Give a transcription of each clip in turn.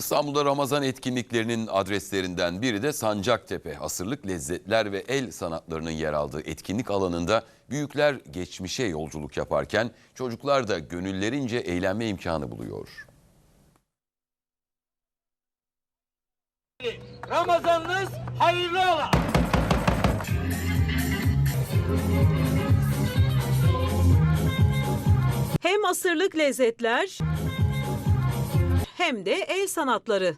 İstanbul'da Ramazan etkinliklerinin adreslerinden biri de Sancaktepe. Asırlık lezzetler ve el sanatlarının yer aldığı etkinlik alanında büyükler geçmişe yolculuk yaparken çocuklar da gönüllerince eğlenme imkanı buluyor. Ramazanınız hayırlı ola. Hem asırlık lezzetler hem de el sanatları.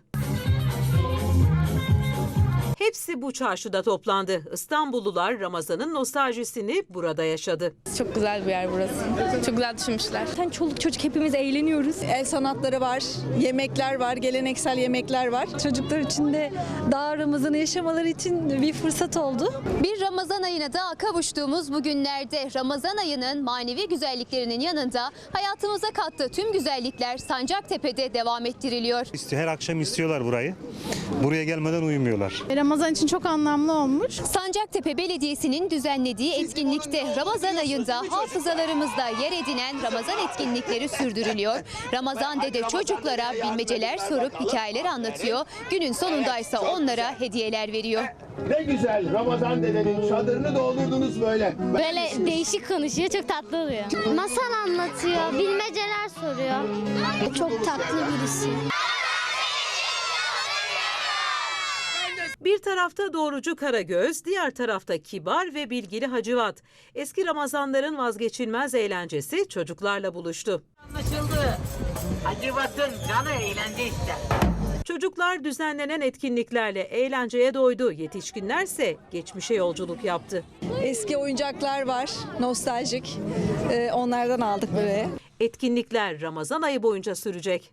Hepsi bu çarşıda toplandı. İstanbullular Ramazan'ın nostaljisini burada yaşadı. Çok güzel bir yer burası. Çok güzel düşünmüşler. Zaten çoluk çocuk hepimiz eğleniyoruz. El sanatları var, yemekler var, geleneksel yemekler var. Çocuklar için de daha Ramazan'ı yaşamaları için bir fırsat oldu. Bir Ramazan ayına da kavuştuğumuz bu günlerde Ramazan ayının manevi güzelliklerinin yanında hayatımıza kattığı tüm güzellikler Sancaktepe'de devam ettiriliyor. Her akşam istiyorlar burayı. Buraya gelmeden uyumuyorlar. Ramazan için çok anlamlı olmuş. Sancaktepe Belediyesi'nin düzenlediği etkinlikte Ramazan ayında hafızalarımızda yer edinen Ramazan etkinlikleri sürdürülüyor. Ramazan dede çocuklara bilmeceler sorup hikayeler anlatıyor. Günün sonunda ise onlara hediyeler veriyor. Ne güzel Ramazan dedenin çadırını doldurdunuz böyle. Böyle değişik konuşuyor, çok tatlı oluyor. Masal anlatıyor, bilmeceler soruyor. Çok tatlı birisi. Bir tarafta doğrucu Karagöz, diğer tarafta kibar ve bilgili Hacivat. Eski Ramazanların vazgeçilmez eğlencesi çocuklarla buluştu. Anlaşıldı. Hacivat'ın canı eğlence ister. Çocuklar düzenlenen etkinliklerle eğlenceye doydu. Yetişkinlerse geçmişe yolculuk yaptı. Eski oyuncaklar var, nostaljik. Ee, onlardan aldık buraya. Etkinlikler Ramazan ayı boyunca sürecek.